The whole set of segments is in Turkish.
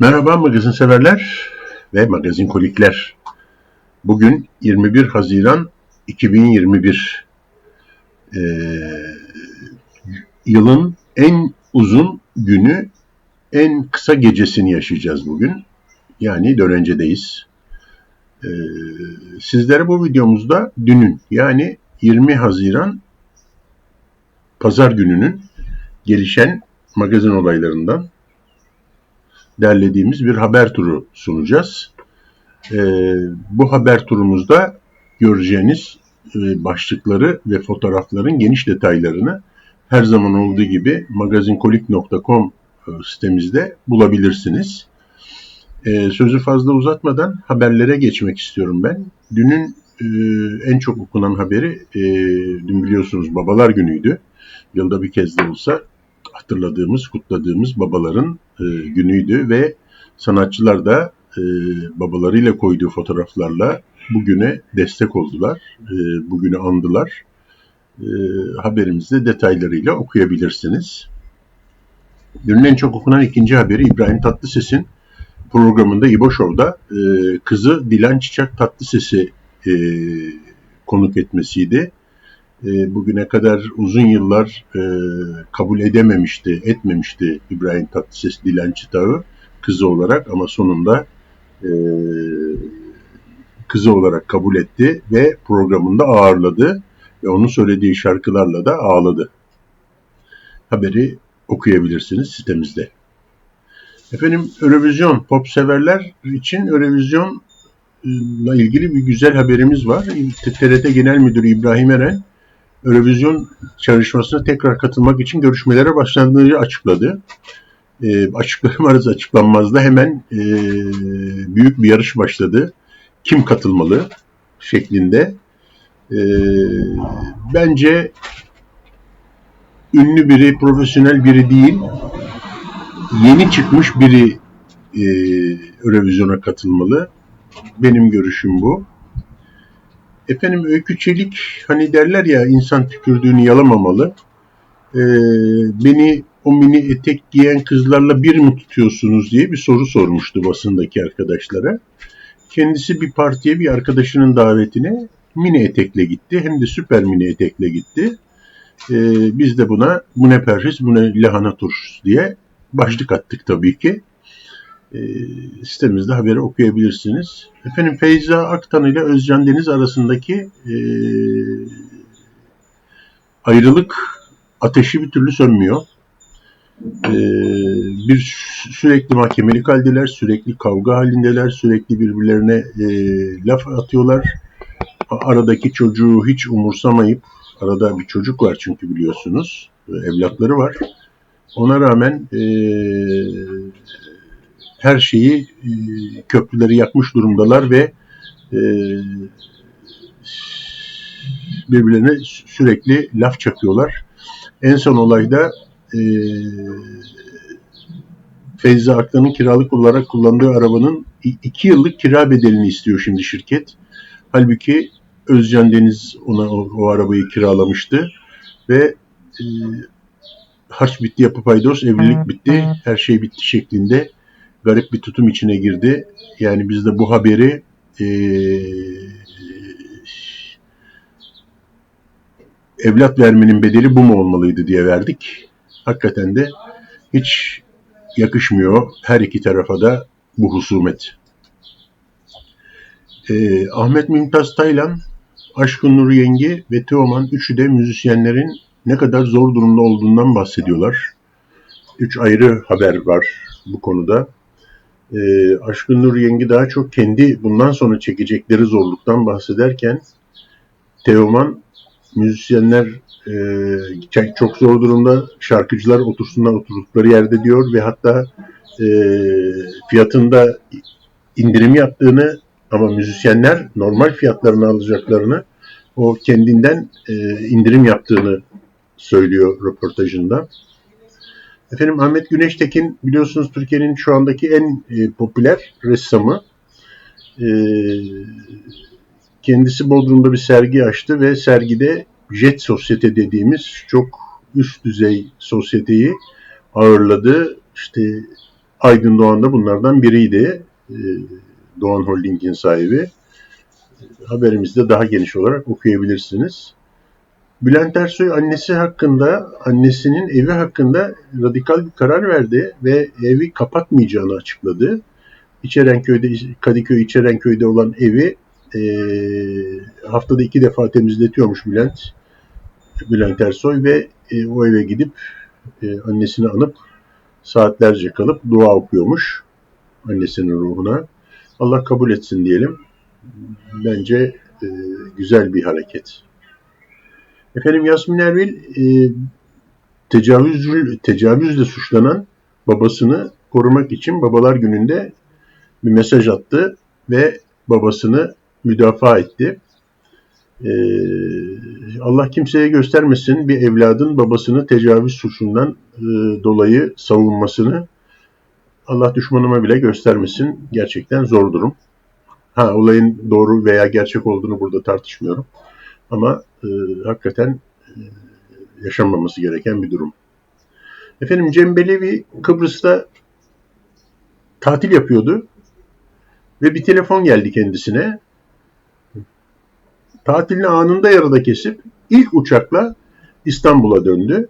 Merhaba magazin severler ve magazin kolikler. Bugün 21 Haziran 2021. Ee, yılın en uzun günü, en kısa gecesini yaşayacağız bugün. Yani dönencedeyiz. Ee, sizlere bu videomuzda dünün yani 20 Haziran Pazar gününün gelişen magazin olaylarından derlediğimiz bir haber turu sunacağız. E, bu haber turumuzda göreceğiniz e, başlıkları ve fotoğrafların geniş detaylarını her zaman olduğu gibi magazinkolik.com e, sitemizde bulabilirsiniz. E, sözü fazla uzatmadan haberlere geçmek istiyorum ben. Dünün e, en çok okunan haberi, e, dün biliyorsunuz babalar günüydü. Yılda bir kez de olsa hatırladığımız, kutladığımız babaların e, günüydü ve sanatçılar da e, babalarıyla koyduğu fotoğraflarla bugüne destek oldular, e, bugünü andılar. E, haberimizde detaylarıyla okuyabilirsiniz. Dünün en çok okunan ikinci haberi İbrahim Tatlıses'in programında İbo e, kızı Dilan Çiçek Tatlıses'i e, konuk etmesiydi. E, bugüne kadar uzun yıllar e, kabul edememişti, etmemişti İbrahim Tatlıses Dilan Çıtağı kızı olarak ama sonunda e, kızı olarak kabul etti ve programında ağırladı ve onun söylediği şarkılarla da ağladı. Haberi okuyabilirsiniz sitemizde. Efendim Eurovision pop severler için Eurovision'la ilgili bir güzel haberimiz var. TRT Genel Müdürü İbrahim Eren Eurovision çalışmasına tekrar katılmak için görüşmelere başlandığını açıkladı. E, açıklanmaz açıklanmaz da hemen e, büyük bir yarış başladı. Kim katılmalı şeklinde. E, bence ünlü biri, profesyonel biri değil, yeni çıkmış biri e, Eurovision'a katılmalı. Benim görüşüm bu. Efendim Öykü Çelik hani derler ya insan tükürdüğünü yalamamalı. Ee, beni o mini etek giyen kızlarla bir mi tutuyorsunuz diye bir soru sormuştu basındaki arkadaşlara. Kendisi bir partiye bir arkadaşının davetine mini etekle gitti. Hem de süper mini etekle gitti. Ee, biz de buna bu ne perhis bu ne lahana turşusu diye başlık attık tabii ki sitemizde haberi okuyabilirsiniz. Efendim Feyza Aktan ile Özcan Deniz arasındaki e, ayrılık ateşi bir türlü sönmüyor. E, bir sürekli mahkemelik haldeler, sürekli kavga halindeler, sürekli birbirlerine e, laf atıyorlar. Aradaki çocuğu hiç umursamayıp, arada bir çocuk var çünkü biliyorsunuz, evlatları var. Ona rağmen e, her şeyi e, köprüleri yakmış durumdalar ve e, birbirlerine sürekli laf çakıyorlar. En son olayda e, Feyza Aklan'ın kiralık olarak kullandığı arabanın iki yıllık kira bedelini istiyor şimdi şirket. Halbuki Özcan Deniz ona o, o arabayı kiralamıştı ve e, harç bitti yapı paydos evlilik bitti her şey bitti şeklinde garip bir tutum içine girdi. Yani biz de bu haberi e, evlat vermenin bedeli bu mu olmalıydı diye verdik. Hakikaten de hiç yakışmıyor her iki tarafa da bu husumet. E, Ahmet Mümtaz Taylan, Aşkın Nur Yengi ve Teoman üçü de müzisyenlerin ne kadar zor durumda olduğundan bahsediyorlar. Üç ayrı haber var bu konuda e, Aşkın Nur Yengi daha çok kendi bundan sonra çekecekleri zorluktan bahsederken Teoman müzisyenler e, çok zor durumda şarkıcılar otursunlar oturdukları yerde diyor ve hatta e, fiyatında indirim yaptığını ama müzisyenler normal fiyatlarını alacaklarını o kendinden e, indirim yaptığını söylüyor röportajında. Efendim Ahmet Güneştekin biliyorsunuz Türkiye'nin şu andaki en e, popüler ressamı. E, kendisi Bodrum'da bir sergi açtı ve sergide Jet Sosyete dediğimiz çok üst düzey sosyeteyi ağırladı. İşte Aydın Doğan da bunlardan biriydi. Ee, Doğan Holding'in sahibi. Haberimizde daha geniş olarak okuyabilirsiniz. Bülent Ersoy annesi hakkında, annesinin evi hakkında radikal bir karar verdi ve evi kapatmayacağını açıkladı. İçerenköy'de, Kadıköy İçerenköy'de olan evi e, haftada iki defa temizletiyormuş Bülent. Bülent Ersoy ve e, o eve gidip e, annesini anıp saatlerce kalıp dua okuyormuş annesinin ruhuna. Allah kabul etsin diyelim. Bence e, güzel bir hareket. Efendim Yasmin Erbil e, tecavüz, tecavüzle suçlanan babasını korumak için Babalar Günü'nde bir mesaj attı ve babasını müdafaa etti. Ee, Allah kimseye göstermesin bir evladın babasını tecavüz suçundan e, dolayı savunmasını. Allah düşmanıma bile göstermesin. Gerçekten zor durum. Ha olayın doğru veya gerçek olduğunu burada tartışmıyorum. Ama e, hakikaten e, yaşanmaması gereken bir durum. Efendim Cem Belevi Kıbrıs'ta tatil yapıyordu ve bir telefon geldi kendisine. Tatilini anında yarıda kesip ilk uçakla İstanbul'a döndü.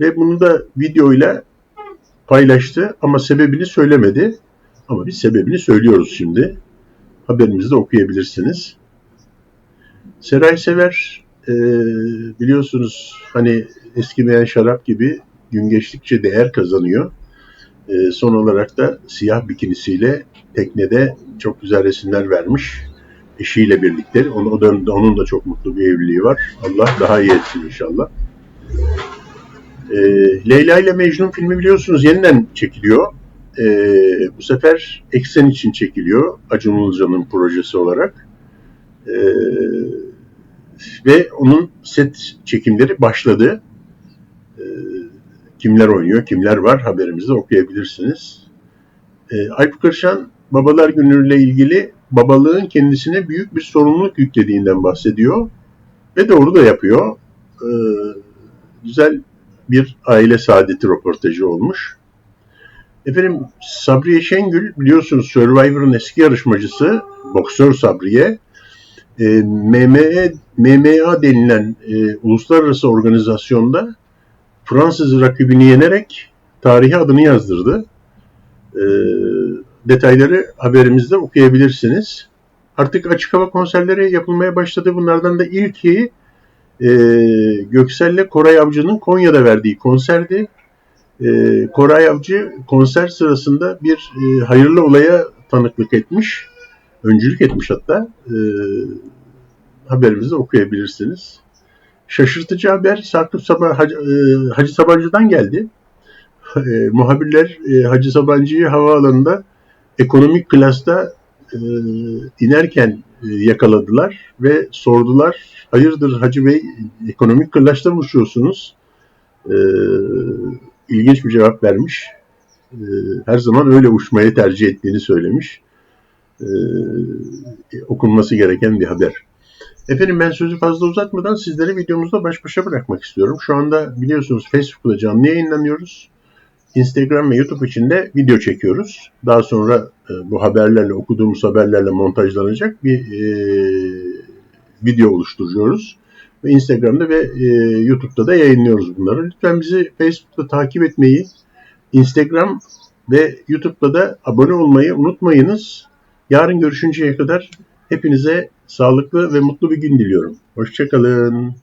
Ve bunu da videoyla paylaştı ama sebebini söylemedi. Ama biz sebebini söylüyoruz şimdi. Haberimizde okuyabilirsiniz. Seray Sever e, biliyorsunuz hani eskimeyen şarap gibi gün geçtikçe değer kazanıyor. E, son olarak da siyah bikinisiyle teknede çok güzel resimler vermiş. Eşiyle birlikte. Onun, o dönemde onun da çok mutlu bir evliliği var. Allah daha iyi etsin inşallah. E, Leyla ile Mecnun filmi biliyorsunuz yeniden çekiliyor. E, bu sefer Eksen için çekiliyor. Acun Ilıcalı'nın projesi olarak. E, ve onun set çekimleri başladı. E, kimler oynuyor, kimler var haberimizde okuyabilirsiniz. E, Alp Kırşan Babalar Günü ile ilgili babalığın kendisine büyük bir sorumluluk yüklediğinden bahsediyor. Ve doğru da yapıyor. E, güzel bir aile saadeti röportajı olmuş. Efendim Sabriye Şengül biliyorsunuz Survivor'ın eski yarışmacısı boksör Sabriye e, MMA, MMA denilen e, uluslararası organizasyonda Fransız rakibini yenerek tarihi adını yazdırdı. E, detayları haberimizde okuyabilirsiniz. Artık açık hava konserleri yapılmaya başladı. Bunlardan da ilki e, Göksel'le Koray Avcı'nın Konya'da verdiği konserdi. E, Koray Avcı konser sırasında bir e, hayırlı olaya tanıklık etmiş. Öncülük etmiş hatta. E, haberimizde okuyabilirsiniz. Şaşırtıcı haber Sakıp Sabah, Hacı, e, Hacı Sabancı'dan geldi. E, muhabirler e, Hacı Sabancı'yı havaalanında ekonomik klasta e, inerken e, yakaladılar ve sordular. Hayırdır Hacı Bey ekonomik klasta mı uçuyorsunuz? E, ilginç bir cevap vermiş. E, her zaman öyle uçmayı tercih ettiğini söylemiş. E, okunması gereken bir haber. Efendim ben sözü fazla uzatmadan sizleri videomuzda baş başa bırakmak istiyorum. Şu anda biliyorsunuz Facebook'ta canlı yayınlanıyoruz. Instagram ve YouTube için de video çekiyoruz. Daha sonra e, bu haberlerle, okuduğumuz haberlerle montajlanacak bir e, video oluşturuyoruz. Ve Instagram'da ve e, YouTube'da da yayınlıyoruz bunları. Lütfen bizi Facebook'ta takip etmeyi, Instagram ve YouTube'da da abone olmayı unutmayınız. Yarın görüşünceye kadar hepinize sağlıklı ve mutlu bir gün diliyorum. Hoşçakalın.